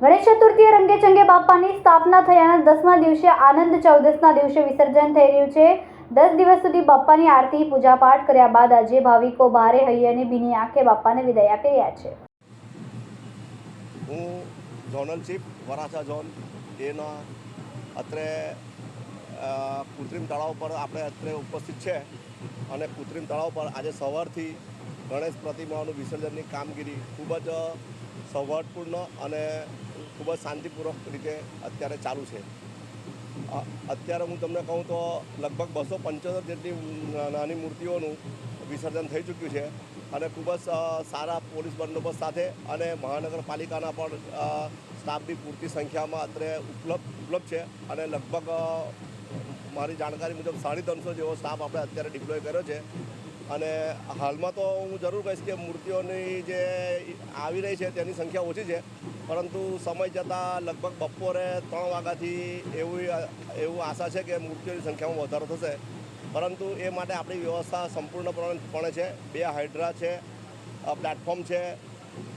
ગણેશ ચતુર્થીએ રંગેચંગે બાપાની સ્થાપના થયાના દસમા દિવસે આનંદ ચૌદસના દિવસે વિસર્જન થઈ રહ્યું છે. દસ દિવસ સુધી બાપાની આરતી, પૂજાપાઠ કર્યા બાદ આજે ભાવિકો ભારે હૈયે અને ભીની આંખે બાપાને વિદાય આપી રહ્યા છે. હું ઝોનલ ચીફ, વરાછા ઝોન એના અત્રે કૃત્રિમ તળાવ પર આપણે અત્રે ઉપસ્થિત છે. અને કૃત્રિમ તળાવ પર આજે સવારથી ગણેશ પ્રતિમાઓનું વિસર્જનની કામગીરી ખૂબ જ સૌહાર્દપૂર્ણ અને ખૂબ જ શાંતિપૂર્વક રીતે અત્યારે ચાલુ છે. અત્યારે હું તમને કહું તો લગભગ બસો પંચોતેર જેટલી નાની મૂર્તિઓનું વિસર્જન થઈ ચૂક્યું છે અને ખૂબ જ સારા પોલીસ બંદોબસ્ત સાથે અને મહાનગરપાલિકાના પણ સ્ટાફની સ્ટાફ પૂરતી સંખ્યામાં અત્રે ઉપલબ્ધ ઉપલબ્ધ છે અને લગભગ મારી જાણકારી મુજબ સાડી ત્રણસો જેવો સ્ટાફ આપણે અત્યારે ડિપ્લોય કર્યો છે. અને હાલમાં તો હું જરૂર કહીશ કે મૂર્તિઓની જે આવી રહી છે તેની સંખ્યા ઓછી છે. પરંતુ સમય જતાં લગભગ બપોરે ત્રણ વાગ્યાથી એવું એવું આશા છે કે મૂર્તિઓની સંખ્યામાં વધારો થશે. પરંતુ એ માટે આપણી વ્યવસ્થા સંપૂર્ણપણે છે. બે હાઇડ્રા છે પ્લેટફોર્મ છે.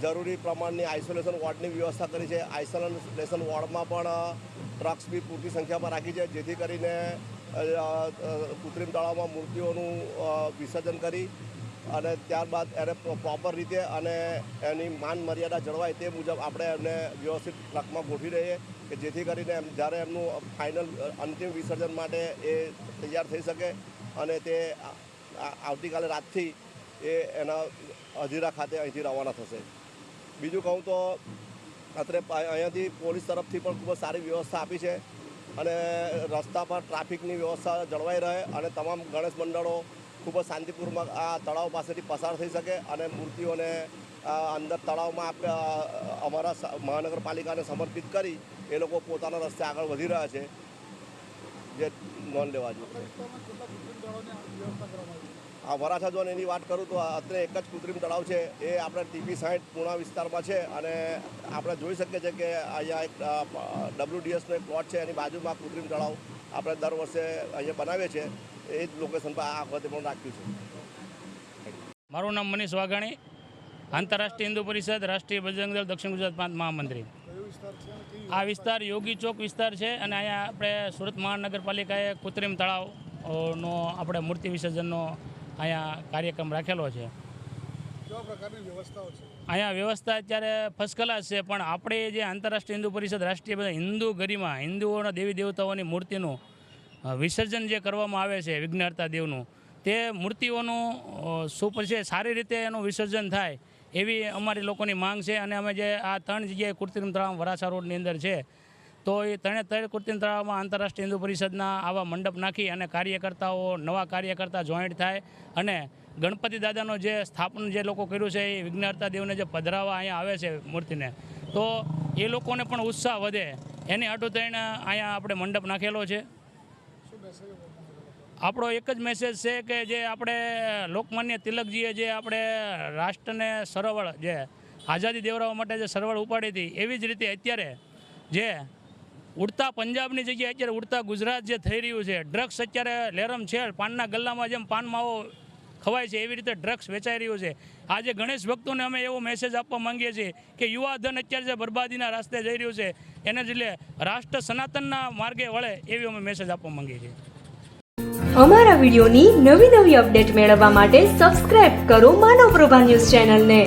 જરૂરી પ્રમાણની આઇસોલેશન વોર્ડની વ્યવસ્થા કરી છે. આઇસોલેશન વોર્ડમાં પણ ટ્રક્સ બી પૂરતી સંખ્યામાં રાખી છે, જેથી કરીને કૃત્રિમ તળાવમાં મૂર્તિઓનું વિસર્જન કરી અને ત્યારબાદ એને પ્રોપર રીતે અને એની માન મર્યાદા જળવાય તે મુજબ આપણે એમને વ્યવસ્થિત ટ્રકમાં ગોઠવી રહીએ કે જેથી કરીને એમ, જ્યારે એમનું ફાઇનલ અંતિમ વિસર્જન માટે એ તૈયાર થઈ શકે અને તે આવતીકાલે રાતથી એ એના હજીરા ખાતે અહીંથી રવાના થશે. બીજું કહું તો અત્રે અહીંયાથી પોલીસ તરફથી પણ ખૂબ જ સારી વ્યવસ્થા આપી છે અને રસ્તા પર ટ્રાફિકની વ્યવસ્થા જળવાઈ રહે અને તમામ ગણેશ મંડળો ખૂબ જ શાંતિપૂર્વક આ તળાવ પાસેથી પસાર થઈ શકે અને મૂર્તિઓને અંદર તળાવમાં આપણે અમારા મહાનગરપાલિકાને સમર્પિત કરી એ લોકો પોતાના રસ્તે આગળ વધી રહ્યા છે. જે નોંધ લેવા જોઈએ આ વરાછા ઝોન એની વાત કરું તો અત્રે એક જ કૃત્રિમ તળાવ છે. એ આપણે ટીપી સાઈડ પૂણા વિસ્તારમાં છે અને આપણે જોઈ શકીએ છીએ કે અહીંયા એક ડબલ્યુડીએસનો એક પ્લોટ છે. એની બાજુમાં કૃત્રિમ તળાવ આપણે દર વર્ષે અહીંયા બનાવીએ છીએ. એ જ લોકેશન પર આ વખતે પણ રાખ્યું છે. મારું નામ મનીષ વાઘાણી, આંતરરાષ્ટ્રીય હિન્દુ પરિષદ, રાષ્ટ્રીય બજરંગ દળ, દક્ષિણ ગુજરાત પ્રાંત મહામંત્રી. આ વિસ્તાર યોગી ચોક વિસ્તાર છે અને અહીંયા આપણે સુરત મહાનગરપાલિકાએ કૃત્રિમ તળાવ નો આપણે મૂર્તિ વિસર્જનનો અહીંયા કાર્યક્રમ રાખેલો છે. અહીંયા વ્યવસ્થા અત્યારે ફર્સ્ટ ક્લાસ છે પણ આપણે જે આંતરરાષ્ટ્રીય હિન્દુ પરિષદ રાષ્ટ્રીય બધા હિન્દુ ગરિમા હિન્દુઓના દેવી દેવતાઓની મૂર્તિનું વિસર્જન જે કરવામાં આવે છે વિઘ્નહર્તા દેવનું તે મૂર્તિઓનું અ, સુપર છે સારી રીતે એનું વિસર્જન થાય એવી અમારી લોકોની માંગ છે. અને અમે જે આ ત્રણ જગ્યાએ કૃત્રિમ તળાવ વરાછા રોડની અંદર છે તો એ ત્રણે ત્રણ કૃત્રિમ તળાવમાં આંતરરાષ્ટ્રીય હિન્દુ પરિષદના આવા મંડપ નાખી અને કાર્યકર્તાઓ, નવા કાર્યકર્તા જોઈન્ટ થાય અને ગણપતિ દાદાનો જે સ્થાપન જે લોકો કર્યું છે એ વિઘ્નહર્તા દેવને જે પધરાવા અહીંયા આવે છે મૂર્તિને. તો એ લોકોને પણ ઉત્સાહ વધે. એની આટું થઈને અહીંયા આપણે મંડપ નાખેલો છે. આપણો એક જ મેસેજ છે કે જે આપણે લોકમાન્ય તિલકજીએ જે આપણે રાષ્ટ્રને સરવળ જે આઝાદી દેવડાવવા માટે જે સરવળ ઉપાડી હતી એવી જ રીતે અત્યારે જે ઉડતા પંજાબની જગ્યાએ અત્યારે ઉડતા ગુજરાત જે થઈ રહ્યું છે ડ્રગ્સ અત્યારે લેરમ છે, પાનના ગલ્લામાં જેમ પાન ખવાય છે, એવી રીતે ડ્રગ્સ વેચાઈ રહ્યું છે. આજે ગણેશ ભક્તોને અમે એવો મેસેજ આપવા માંગીએ છીએ કે યુવા ધન અત્યારે જે બરબાદીના રાસ્તે જઈ રહ્યું છે, એને એટલે રાષ્ટ્ર સનાતનના માર્ગે વળે એવી અમે મેસેજ આપવા માંગીએ છીએ. અમારા વિડિયોની નવી નવી અપડેટ મેળવવા માટે સબસ્ક્રાઇબ કરો માનવ પ્રભા ન્યૂઝ ચેનલને.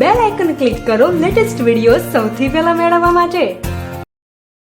બેલ આઇકન ક્લિક કરો લેટેસ્ટ વીડિયો સૌથી પહેલા મેળવવા માટે.